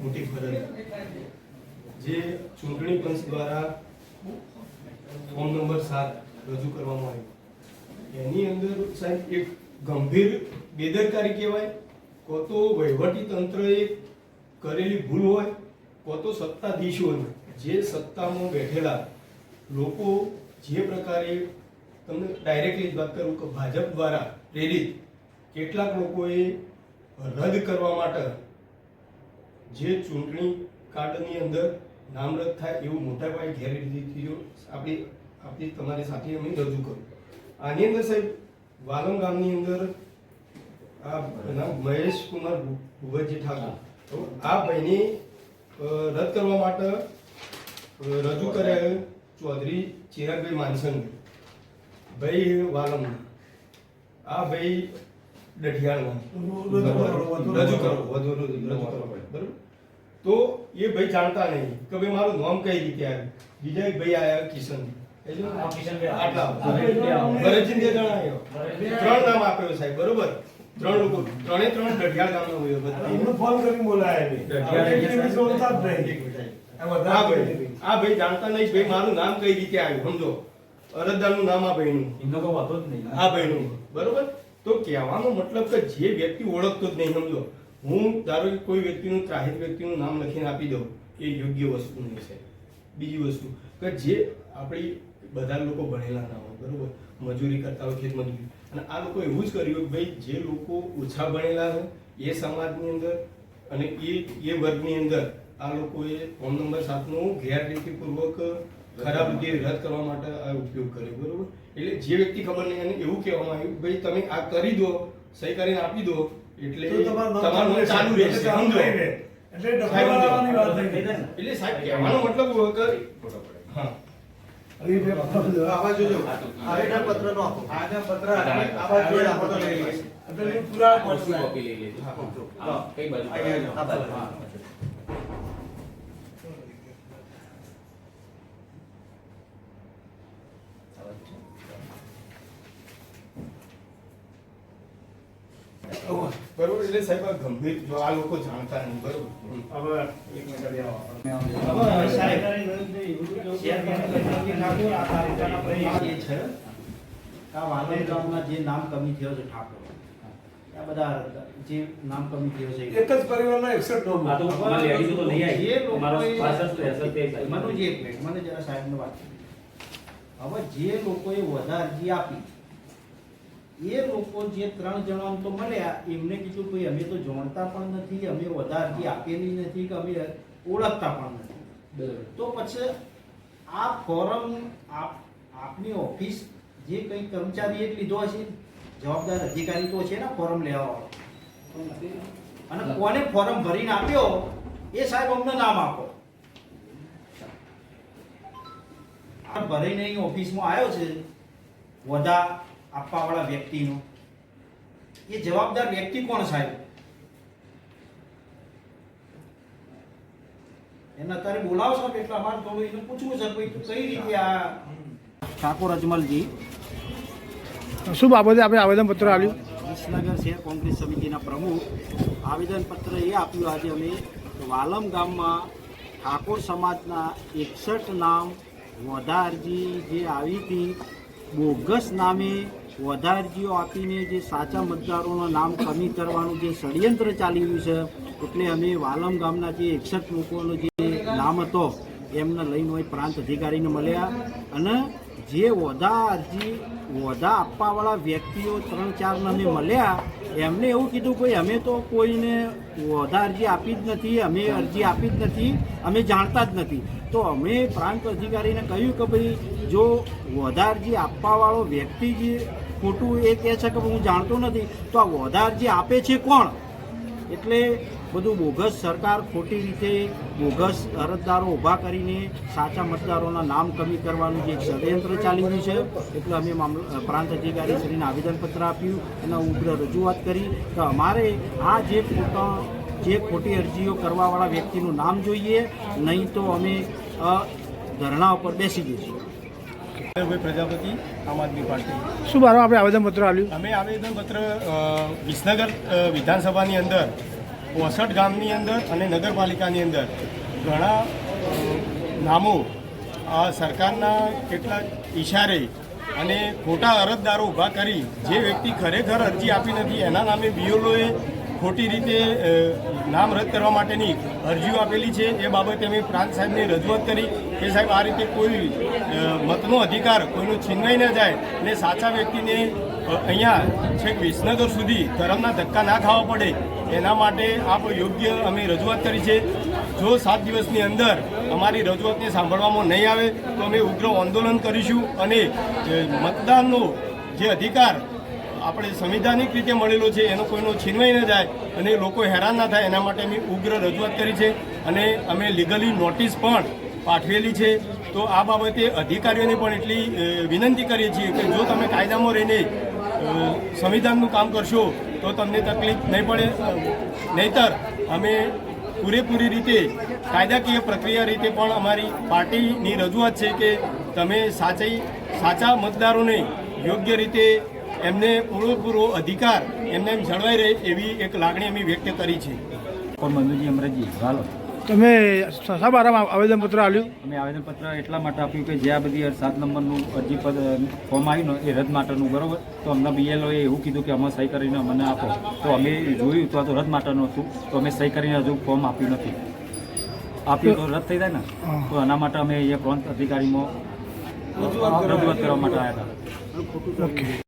મોટી ફરજ જે ચૂંટણી પંચ દ્વારા ફોર્મ નંબર સાત રજૂ કરવામાં આવ્યું. એની અંદર સાહેબ એક ગંભીર બેદરકારી કહેવાય, કો તો વહીવટી તંત્રએ કરેલી ભૂલ હોય, કો તો સત્તાધીશોને જે સત્તામાં બેઠેલા લોકો જે પ્રકારે તમને ડાયરેક્ટલી વાત કરું કે ભાજપ દ્વારા પ્રેરિત કેટલાક લોકોએ રદ કરવા માટે જે ચૂંટણી કાર્ડની અંદર નામ રદ થાય એવું મોટા પાયે ગેરરીતિઓ આપણી આપણી, તમારી સાથે અમે રજૂ કરું આની અંદર સાહેબ, વાલમ ગામની અંદર આ નામ મહેશ કુમાર ભુવતજી ઠાકોર. તો આ ભાઈને રદ કરવા માટે રજૂ કર્યા ચૌધરી ચિરાગભાઈ માનસંગ. ભાઈ વાલમ આ ભાઈ દઢિયાળના રજૂ કરો વધુ રજૂ કરો. બરાબર? તો એ ભાઈ જાણતા નહીં કે ભાઈ મારું નામ કઈ રીતે આવ્યું? બીજા એક ભાઈ આવ્યા કિશન ત્રણ નામ આપ્યો સાહેબ બરોબર? ત્રણ લોકો ત્રણે ત્રણ દઢિયાળ ગામના હોય બધા. એમને ફોન કરી બોલાયા. દઢિયાળ. આ ભાઈ જાણતા નહીં ભાઈ મારું નામ કઈ રીતે આવ્યું સમજો. અરજદારનું નામ આ ભાઈનું. એમનો કોઈ વાંધો જ નહીં. આ ભાઈનું. બરોબર? તો કહેવાનો મતલબ કે જે વ્યક્તિ ઓળખતો જ નહીં, સમજો. હું ધારો કે કોઈ વ્યક્તિનું ત્રાહિત વ્યક્તિનું નામ લખીને આપી દઉં, એ યોગ્ય વસ્તુ નહીં છે. બીજી વસ્તુ કે જે આપણી બધા લોકો ભણેલા ના હોય, બરાબર? મજૂરી કરતા હોય, ખેતમજૂરી. અને આ લોકો એવું જ કર્યું કે ભાઈ, જે લોકો ઓછા ભણેલા હોય એ સમાજની અંદર અને એ એ વર્ગની અંદર આ લોકોએ ફોન નંબર સાતનો ગેરરીતિપૂર્વક ખરાબ રીતે રદ કરવા માટે આ ઉપયોગ કર્યો બરોબર? એટલે જે વ્યક્તિ ખબર નહીં એને એવું કહેવામાં આવ્યું ભાઈ તમે આ કરી દો સહી કરીને આપી દો એટલે તમારું ચાલુ રહેશે. સમજો. એટલે સાહેબ, વાત થઈ ગઈ. એટલે સાહેબ કહેવાનો મતલબ હા. હવે એ બે પત્ર- આવા જોજો આવેદનપત્રનો આપો. આના પત્ર આવા જોડે ફોટો લઈ લઈએ એટલે એ પૂરા આખું કોપી લઈ લેજો હા, કઈ બાજુ અહીંયા આ બાજુ. હા. બરોબર એટલે સાહેબ આ ગંભીર જો આ લોકો જાણતા નહીં બરોબર હવે ગામના જે નામ કમી થયો છે ઠાકોર આ બધા જે નામ કમી થયો છે એક જ પરિવારના 61 લોકો. આ તો લેડીઝો તો નહીં આવી. મારો પાછળ તો એસલ તે સાહેબ. મનુજી એક મિનિટ, મને જરા સાહેબને વાત. હવે જે લોકોએ વધારે અરજી આપી એ લોકો જે ત્રણ જણા તો મળ્યા એમને કીધું ભાઈ અમે તો જાણતા પણ નથી અમે વધારે અરજી આપેલી નથી કે અમે ઓળખતા પણ નથી. તો પછી આ ફોરમ આપ આપની ઓફિસ જે કંઈ કર્મચારીએ લીધો હશે? જવાબદાર અધિકારી તો છે ને ફોરમ લેવાવાળો. અને કોને ફોરમ ભરીને આપ્યો એ સાહેબ અમને નામ આપો. આ ભરીને અહીં ઓફિસમાં આવ્યો છે વધા આપવાવાળા વ્યક્તિનો? એ જવાબદાર વ્યક્તિ કોણ સાહેબ? એને અત્યારે બોલાવો સાહેબ એટલે અમારે થોડું એને પૂછવું છે ભાઈ કઈ રીતે આ ઠાકોર અજમલજી? શું બાબતે આપણે આવેદનપત્ર આપ્યું? વિસનગર શહેર કોંગ્રેસ સમિતિના પ્રમુખ આવેદનપત્ર એ આપ્યું આજે અમે. વાલમ ગામમાં ઠાકોર સમાજના એકસઠ નામ વધારજી જે આવી હતી બોગસ નામે વધા અરજીઓ આપીને જે સાચા મતદારોના નામ કમી કરવાનું જે ષડયંત્ર ચાલી રહ્યું છે, એટલે અમે વાલમ ગામના જે એકસઠ લોકોનો જે નામ હતો, એમને લઈને પ્રાંત અધિકારીને મળ્યા અને જે વધા અરજી વધા આપવાવાળા વ્યક્તિઓ ત્રણ ચારને અમે મળ્યા, એમને એવું કીધું કે અમે તો કોઈને વધા અરજી આપી જ નથી, અમે અરજી આપી જ નથી, અમે જાણતા જ નથી. તો અમે પ્રાંત અધિકારીને કહ્યું કે ભાઈ, જો વધા અરજી આપવાવાળો વ્યક્તિ જે ખોટું એ કહે છે કે હું જાણતો નથી, તો આ વધાર જે આપે છે કોણ? એટલે બધું બોગસ સરકાર ખોટી રીતે બોગસ અરજદારો ઊભા કરીને સાચા મતદારોના નામ કમી કરવાનું જે ષડયંત્ર ચાલી રહ્યું છે, એટલે અમે મામલ પ્રાંત અધિકારી શ્રીને આવેદનપત્ર આપ્યું અને ઉગ્ર રજૂઆત કરી કે અમારે આ જે ખોટા, જે ખોટી અરજીઓ કરવાવાળા વ્યક્તિનું નામ જોઈએ, નહીં તો અમે ધરણા ઉપર બેસી જઈશું. ભાઈ પ્રજાપતિ આમ આદમી પાર્ટી. શું મારો આપણે આવેદનપત્ર આપ્યું? અમે આવેદનપત્ર પત્ર વિસનગર વિધાનસભાની અંદર પોસઠ ગામની અંદર અને નગરપાલિકાની અંદર ઘણા નામો આ સરકારના કેટલાક ઈશારે અને ખોટા અરજદારો ઊભા કરી જે વ્યક્તિ ખરેખર અરજી આપી નથી એના નામે બીઓલોએ ખોટી રીતે નામ રદ કરવા માટેની અરજીઓ આપેલી છે. એ બાબતે અમે પ્રાંત સાહેબને રજૂઆત કરી. કે સાહેબ, આ રીતે કોઈ મતનો અધિકાર, કોઈનો છીનવાઈ ન જાય અને સાચા વ્યક્તિને અહીંયા છેક વિસનગર સુધી ધરમના ધક્કા ના ખાવા પડે, એના માટે આપ યોગ્ય અમે રજૂઆત કરી છે. જો સાત દિવસની અંદર અમારી રજૂઆતને સાંભળવામાં નહીં આવે, તો અમે ઉગ્ર આંદોલન કરીશું અને મતદાનનો જે અધિકાર આપણે સંવિધાનિક રીતે મળેલો છે, એનો કોઈનો છીનવાઈ ન જાય અને લોકો હેરાન ના થાય, એના માટે અમે ઉગ્ર રજૂઆત કરી છે. અને અમે લીગલી નોટિસ પણ પાઠવેલી છે. તો આ બાબતે અધિકારીઓને પણ એટલી વિનંતી કરીએ છીએ કે જો તમે કાયદામાં રહીને સંવિધાનનું કામ કરશો, તો તમને તકલીફ નહીં પડે નહીતર અમે પૂરેપૂરી રીતે કાયદાકીય પ્રક્રિયા રીતે પણ અમારી પાર્ટીની રજૂઆત છે કે તમે સાચી સાચા મતદારોને યોગ્ય રીતે એમને પૂરેપૂરો અધિકાર એમને એમ જળવાઈ રહે એવી એક લાગણી અમે વ્યક્ત કરી છે. મંજુજી અમરજી વાલો તમે શા બારામાં આવેદનપત્ર આપ્યું? અમે આવેદનપત્ર એટલા માટે આપ્યું કે જે આ બધી સાત નંબરનું અરજી પદ ફોર્મ આવ્યું એ રદ માટેનું બરોબર? તો અમને બીએલઓએ એવું કીધું કે અમે સહી કરીને મને આપો. તો અમે જોયું તો આ તો રદ માટેનું હતું તો અમે સહી કરીને હજુ ફોર્મ આપ્યું નથી. આપ્યું તો રદ થઈ જાય ને? તો એના માટે અમે અહીંયા પ્રાંત અધિકારીમાં રજૂઆત કરવા માટે આવ્યા હતા. ઓકે.